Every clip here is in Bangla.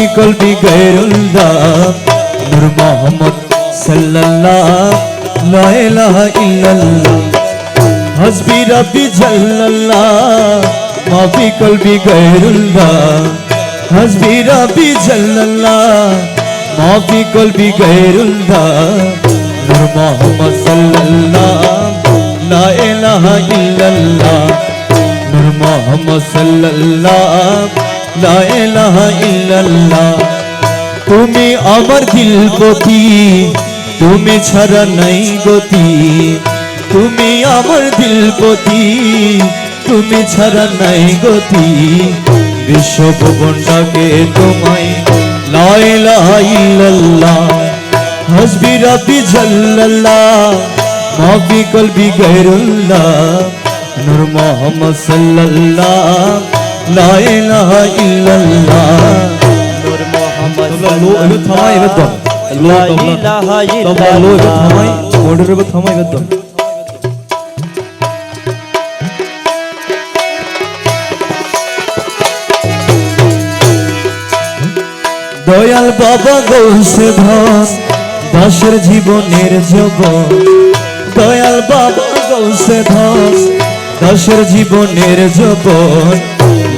কি কলবি গায়রুল্লাহ নূর মোহাম্মদ সাল্লাল্লাহ লা ইলাহা ইল্লাল্লাহ হাসবি রাব্বি জাল্লাল্লাহ মা ফি কলবি গায়রুল্লাহ হাসবি রাব্বি জাল্লাল্লাহ মা ফি কলবি গায়রুল্লাহ নূর মোহাম্মদ সাল্লাল্লাহ লা ইলাহা ইল্লাল্লাহ নূর মোহাম্মদ সাল্লাল্লাহ তুমি আমার দিলপতি তুমি ছাড়া নাই গতি। তুমি আমার দিলপতি তুমি ছাড়া নাই গতি। বিশ্বভুবনটাকে তোমায় লা ইলাহা ইল্লাল্লাহ। হাসবি রাব্বি জাল্লাল্লাহ, মাফি কলবি গায়রুল্লাহ। নূর মোহাম্মদ সাল্লাল্লাহ। লা ইলাহা ইল্লাল্লাহ। নূর মোহাম্মদ তোমরা লো এবার থামাই এবার দম লো লা তোমরা ইলাহা তোমরা লো এবার ইল্লাল্লাহ। থামাই বর্ডার এবার থামাই দয়াল বাবা গৌসে ধস দাসের জীবনের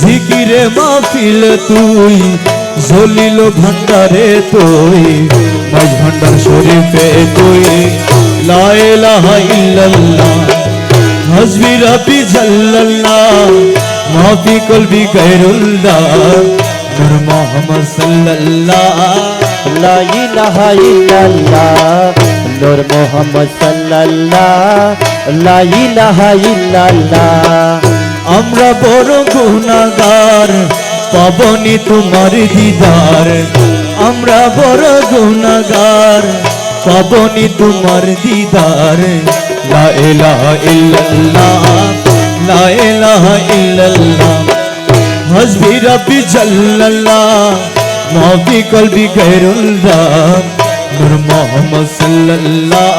জিকিরে মাহফিলে তুই জলিল ভান্ডারে তুই মাঝ ভান্ডার শরীফে তুই। লা ইলাহা ইল্লাল্লাহ হাসবি রাব্বি জাল্লাল্লাহ, মাফি কলবি গায়রুল্লাহ, নূর মোহাম্মদ সাল্লাল্লাহ। লা ইলাহা ইল্লাল্লাহ, নূর মোহাম্মদ সাল্লাল্লাহ। লা ইলাহা ইল্লাল্লাহ। আমরা বড় গুণাগার, পাবনি তোমার দিদার। আমরা বড় গুণাগার, পাবনি তোমার দিদার। লা ইলাহা ইল্লাল্লাহ, লা ইলাহা ইল্লাল্লাহ। হাসবি রাব্বি জাল্লাল্লাহ মাফি কলবি গায়রুল্লাহ নূর মোহাম্মদ সাল্লাল্লাহ,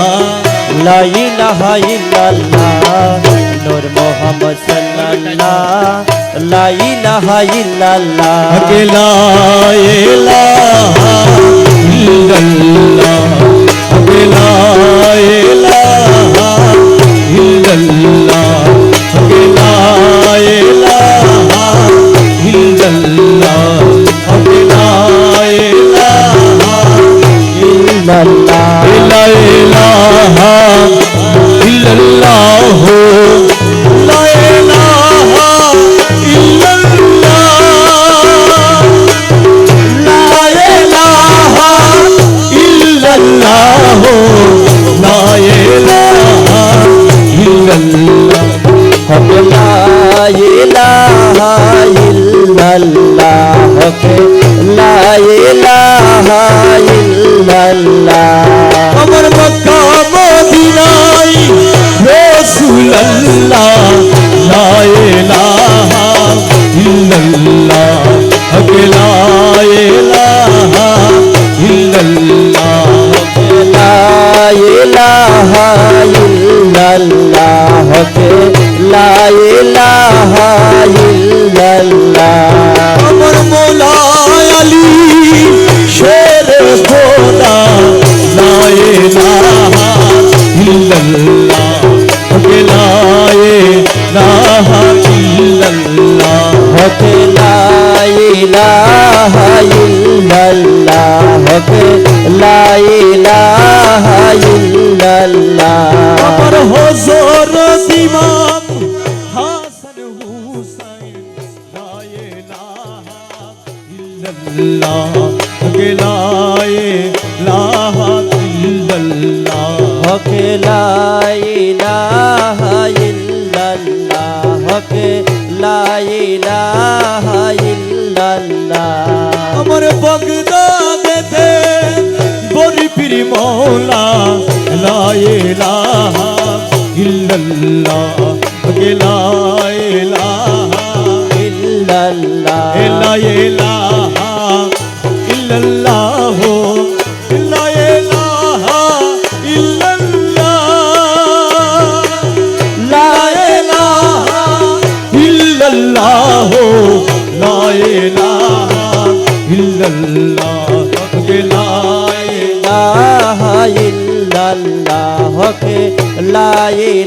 লা ইলাহা ইল্লাল্লাহ। নূর মোহাম্মদ সাল্লাল্লাহ লা ইল্লাল্লাহ। কে ইল্লাল্লাহ কে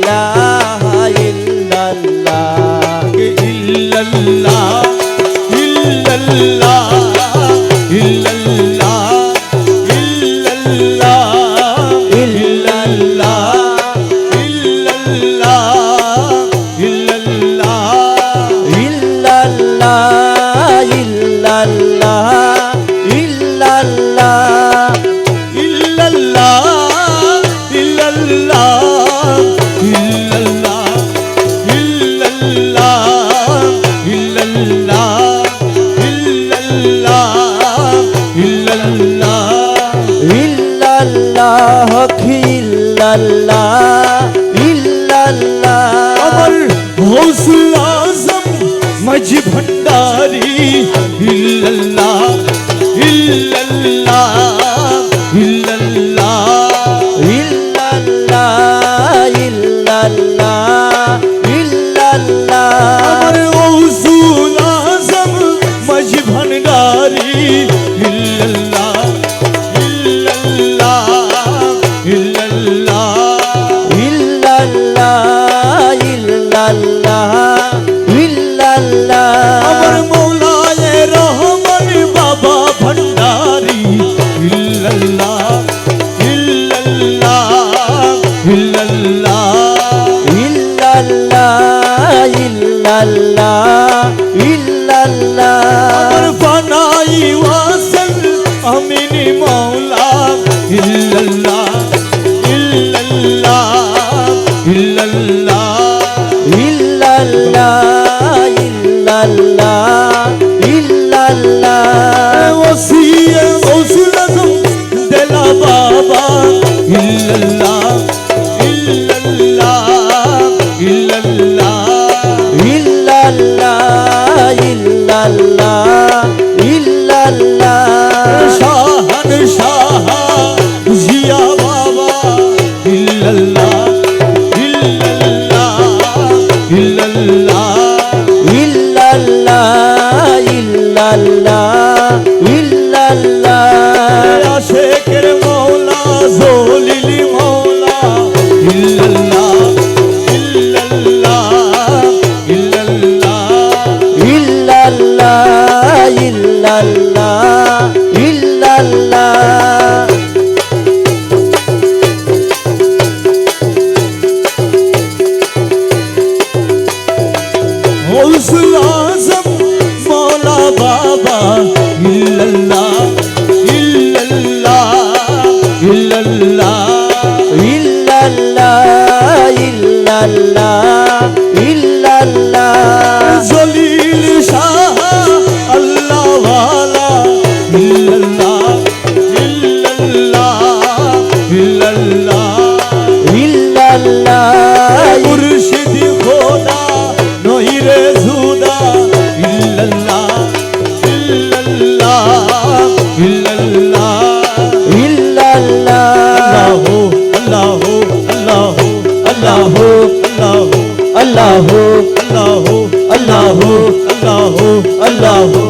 লা Olsun azam. अल्लाह अल्लाह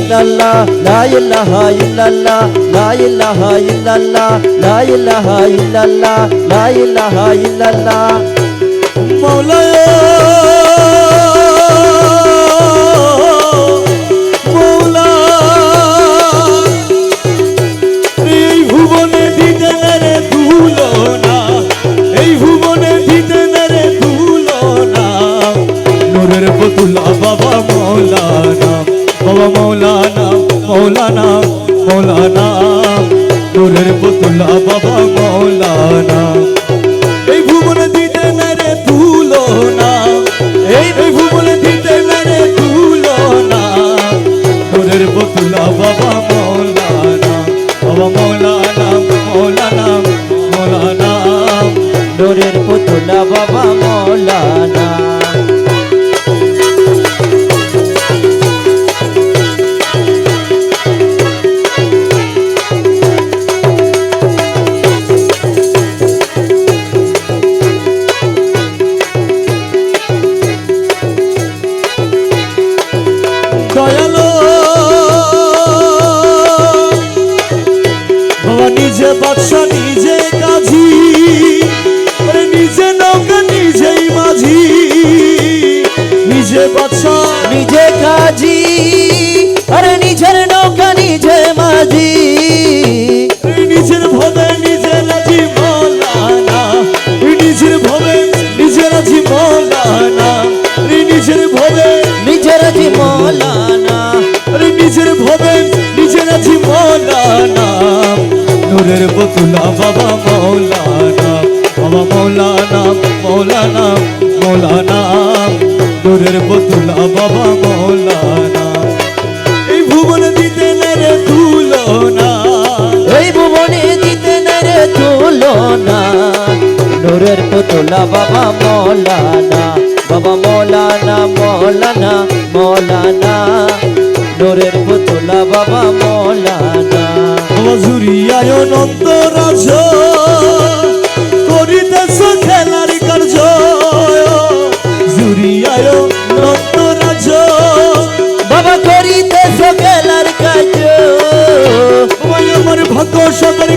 ইল্লাল্লাহ লা ইলাহা ইল্লাল্লাহ লা ইলাহা ইল্লাল্লাহ লা ইলাহা ইল্লাল্লাহ লা ইলাহা ইল্লাল্লাহ মৌলায় নূরের পুতুলা বাবা নূরের বতুলা বাবা মৌলানা বাবা মৌলানা মৌলানা মৌলানা। নূরের বতুলা বাবা মৌলানা। এই ভুবন দিতে রে তুলনা। এই ভুবনে দিতে রে তুলনা। নূরের পুতুলা, বাবা মৌলানা বাবা মৌলানা মৌলানা মৌলানা। নূরের পুতুলা, বাবা মৌলানা। জুরিয়ায় নন্দ রাজ। করিতেছ খেলার কার্য। জুরিয়ায় নন্দ রাজ। বাবা করিতে সকেলার কাজ আমার ভাগ্য সবার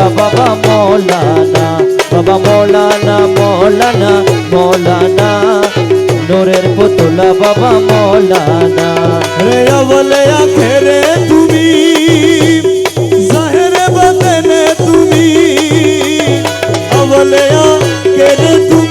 পুতুলা বাবা মৌলানা বাবা মৌলানা মৌলানা মৌলানা। নোরের পুতুলা বাবা মৌলানা। রে বলে আখেরে তুমি, জাহেরে বদনে তুমি। বলে আখেরে তুমি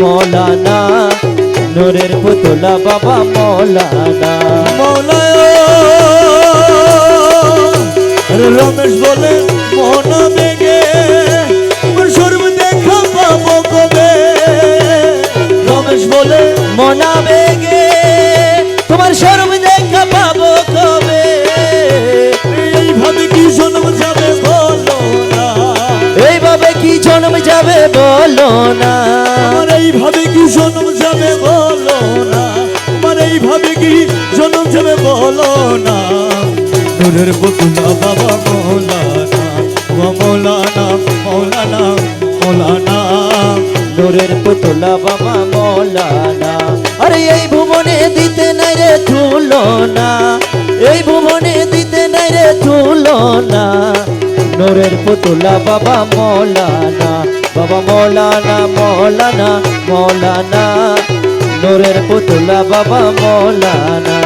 মৌলানা, নূরের পুতুলা বাবা মৌলানা। মৌলায় রমেশ বলে, মন বেগে সর্ব দেখা পাবো কবে? রমেশ বলে, মনা বেগে, তোমার সর্ব দেখা পাবো কবে? এইভাবে কি জন্ম যাবে বলো না? এইভাবে কি জন্ম যাবে বলো না? এইভাবে কি জন্ম যাবে বলো না? আমার এইভাবে কি জন্ম যাবে বলো না? নূরের বতুলা বাবা মৌলানা মৌলানা মৌলানা মৌলানা। নূরের পুতুলা বাবা মৌলানা। আরে এই ভুবনে দিতে নাই রে তুলনা। এই ভুবনে দিতে নাই রে তুলনা। নূরের পুতুলা বাবা মৌলানা। বাবা মৌলানা মৌলানা মৌলানা, নূরের পুতুলা বাবা মৌলানা।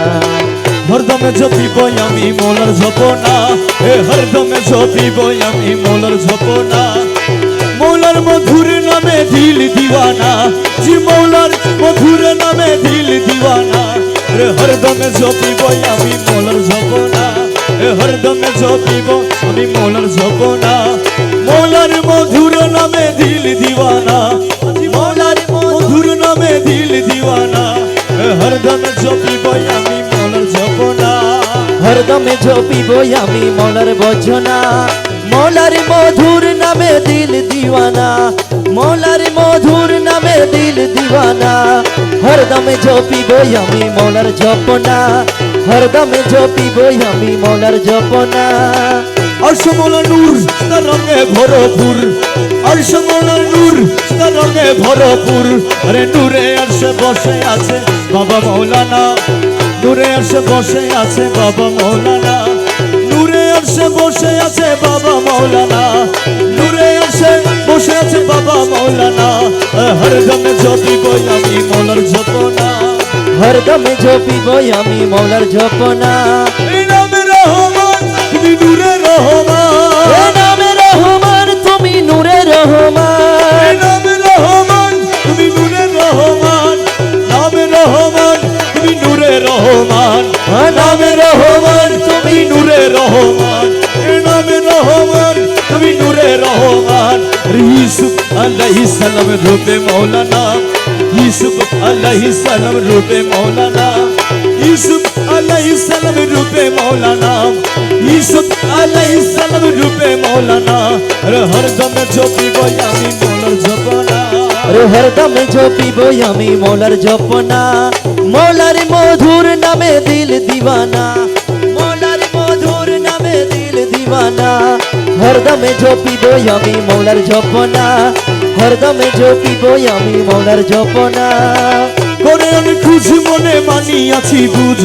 হরদমে জপিব আমি মোলার ঝপনা হে হরদমে জপিব আমি মোলার ঝপনা। মোলার মধুর নামে দিল দিওয়ানা, জি মৌলার মধুর নামে দিল দিওয়ানা। রে হরদমে জপিব আমি মৌলার জপনা রে হরদমে জপিব আমি মৌলার জপনা মৌলার মধুর নামে দিল দিওয়ানা। মৌলার মধুর নামে দিল দিওয়ানা। হরদমে জপিব আমি মৌলার জপনা হরদমে ঝোপিব আমি মলার বচনা মলার মধুর নামে দিল দিওয়ানা। মলার মধুর নামে দিল দিওয়ানা। হরদমে ঝোপিব আমি মলার জপনা হরদমে ঝোপিব আমি মলার জপনা অর্ষমলা নূর, তার রঙে ভরপুর। অর্ষমলা নূর, তার রঙে ভরপুর। আরে নূরে আরশে বসে আছে বাবা মৌলানা। নূরে আরশে বসে আছে বাবা মৌলানা। নূরে আরশে বসে আছে বাবা মৌলানা। নূরে আরশে বসে আছে বাবা মৌলানা। হরদমে জপি বই আমি মৌলার জপনা হরদমে ঝোপিব আমি মলার জপনা রহমান। নামে তুমি নূরে রহমান। নামে রহমান, তুমি নূরে রহমান। নামে রহমান, তুমি নূরে রহমান। রূপে মৌলানা ইউসুফ আলাইহিস সালাম রূপে মৌলানা ইউসুফ আলাইহিস সালাম রূপে মৌলানা। ইউসুফ আলাইহিস সালাম রূপে মৌলানা। আরে হরদমে জপিব আমি মৌলার জপনা আরে হরদমে ঝোপিব আমি মলার জপনা মলার মধুর নামে দিল দিওয়ানা মলার মধুর নামে দিল দিওয়ানা হরদমে ঝোপিব আমি মলার জপনা হরদমে ঝোপিব আমি মলার জপনা করে অনেক খুঁজ, মনে মানি আছি বুঝ।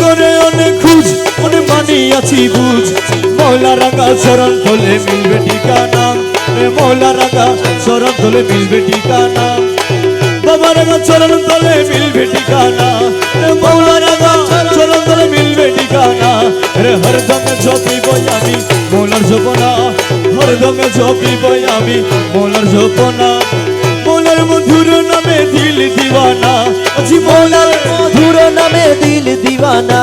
করে অনেক খুঁজ, মনে মানি আছি বুঝ। মৌলা রাঙা চরণ তোলে মিলবে ঠিকানা। মৌলা রাঙা চরণ তোলে মিলবে ঠিকানা। বাবা রাঙা চরণ তোলে মিলবে ঠিকানা। মৌলা রাঙা চরণ তোলে মিলবে ঠিকানা। রে হরদমে ঝোপি বই আমি মৌলার জপনা। হরদমে ঝোপি বই আমি মৌলার জপনা। মৌলার মধুর নামে দিল দিওয়ানা। আজি মৌলার মধুর নামে দিল দিওয়ানা।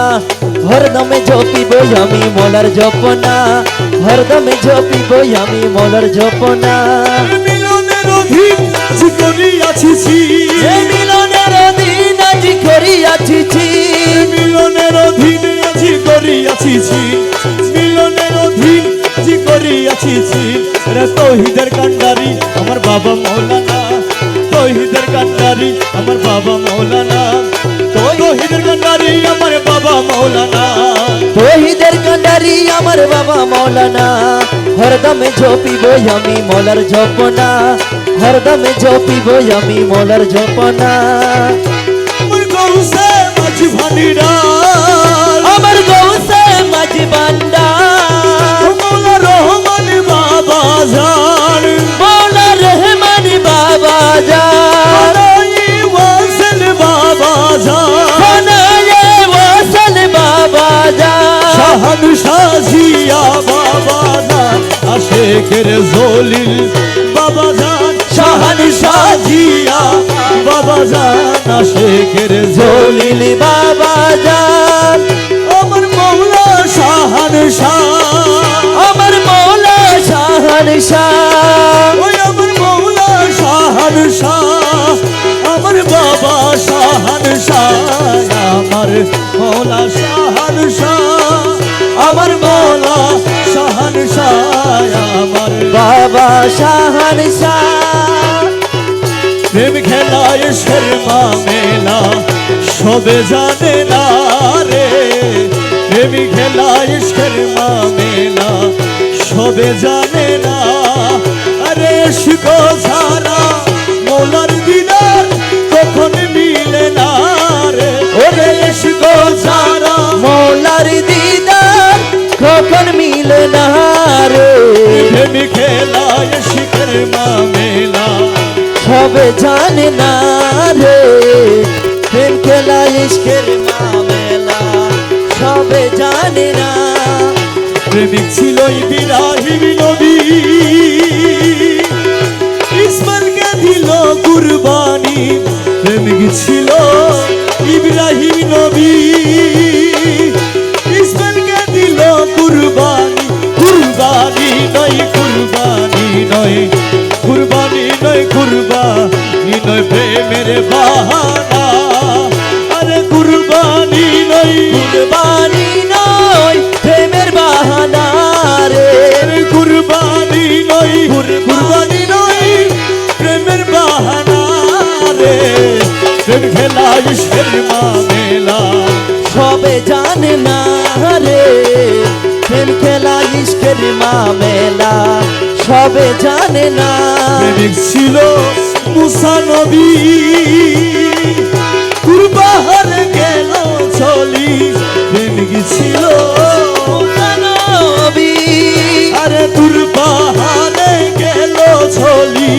হরদমে ঝোপিব আমি মলার জপনা। হরদমে ঝোপিব আমি মলার জপনা। মিলনের অধীন জি করিয়াছি মিলনের দিন আজ করিয়াছি। মিলনের অধীন আজি করিয়াছি মিলনের অধীন জি করিয়াছি রে তৌহিদের কান্ডারি আমার বাবা মৌলানা কান্ডারি আমার বাবা মৌলানা। তৌহিদের কান্ডারি আমার বাবা মৌলানা। তহিদের কান্ডারি আমার বাবা মৌলানা। হরদমে ঝোপিব আমি মলার জপনা হরদমে ঝোপিব আমি মলার জপনা আমার গৌসে মাঝি ভানিরা আমার গৌসে মাঝ বান্ডা মৌলা রহমান বাবা শাহান শাহিয়া বাবা জান আশেকের জলিল বাবা জান শাহান শাহিয়া বাবা জান আশেকের জলিল বাবা যান আমার মৌলা শাহান শাহ। আমার মৌলা শাহান শাহ। ওই আমার মৌলা শাহান শাহ। আমার বাবা শাহান শাহ। আমার মৌলা শাহান শাহ। আমার মৌলা শাহান শাহ আমার বাবা শাহান শাহ প্রেম খেলায় শর্মা মেলা, সবে জানে না রে। প্রেম খেলায় শর্মা মেলা, সবে জানে না। আরে শিখো সারা, মৌলার দিদার কখন না রে প্রেম খেলায় শিখর মা মেলা সবে জানে না রে। প্রেম খেলা ইস্কের মামেলা। সবে জানে না। প্রেমিক ছিল ইব্রাহিম নবী কুরবানি। প্রেমিক ছিল ইব্রাহিম নবী নয় কুরবানি নয় কুরবানি নয় প্রেমের বাহানা। আরে কুরবানি নয় কুরবানি নয় প্রেমের বাহানা রে। কুরবানি নয় কুরবানি নয় প্রেমের বাহানা রে। প্রেম খেলা ইশকের মামেলা সবে জানে না রে মামেলা সবে জানে না। প্রেমিক ছিল মুসা নবী। কুরবাহার গেল চলি, প্রেমিক ছিল নবী। আরে পাহাড়ে গেল চলি,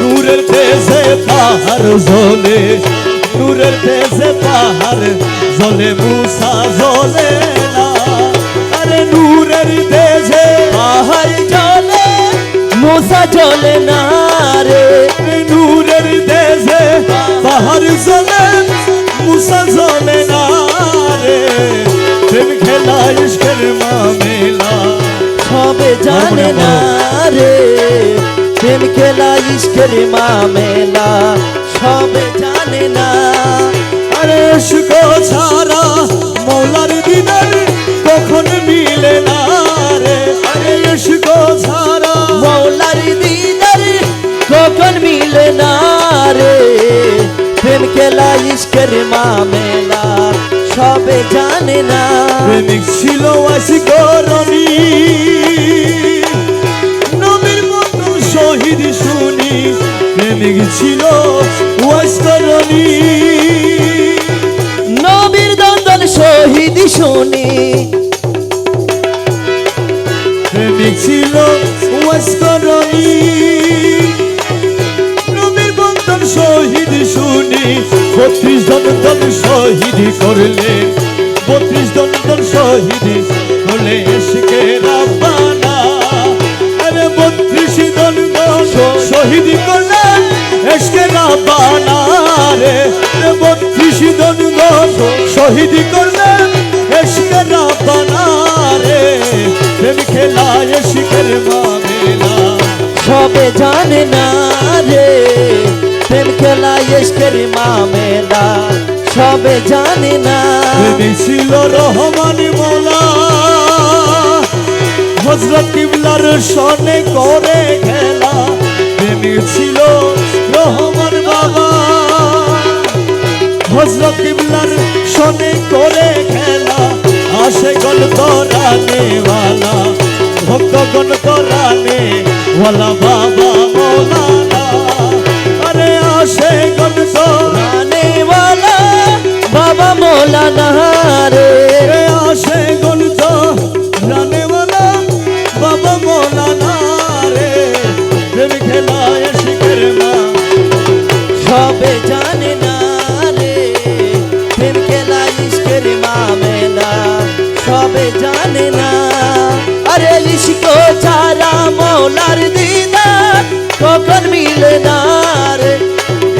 নূরের দেশে পাহাড় জ্বলে নূরের দেশে পাহাড় জ্বলে মুসা জ্বলে মোসা জলে না রে। নূরের দেশে পাহাড় জ্বলে মুসা জ্বলে না রে। প্রেম খেলা ইশকের মামেলা। সবে জানে না রে প্রেম খেলা ইস্কের মামেলা। সবে জানে না। আরে শুকো ছাড়া মৌলার দিদার কখন মিলে না রে। আরে শুকো ছাড়া মিলে না রে প্রেম খেলা ইস্কের মামেলা সবে জানে না প্রেমিক ছিল আশিকরণী নবীর মতো শহীদ শুনি। প্রেমিক ছিল নবীর দন্দন শহীদ শুনি। প্রেমিক ছিল বত্রিশ দন্তন শহীদ করলে, বত্রিশ দন্তন শহীদ করলে এসকে রাব্বানা। আরে বত্রিশ দন্তন শহীদ করলে এসকে রাব্বানা রে। বত্রিশ দন্তন শহীদ করলে এসকে রাব্বানা রে। প্রেম খেলা এসকের মামেলা সবে জানে না রে প্রেম খেলা ইস্কের মামেলা, সবে জানি না। ছিল রহমান মোলা হজরত কিবলার সনে করে খেলা। প্রেমী ছিল রহমান বাবা হজরত কিবলার সনে করে খেলা। আসে গল করানে ওয়ালা ভক্তগণ করানে ওয়ালা বাবা মৌলানা। মাওলার দিদার কখন মিলে না রে?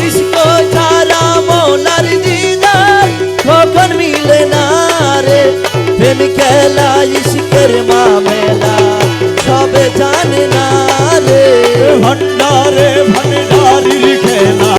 ইসকো ছাড়া মাওলার দিদার কখন মিলে না রে? প্রেম খেলা, ইসকের মামেলা, সবে জানে না রে। ভণ্ডারে ভণ্ডারির খেলা।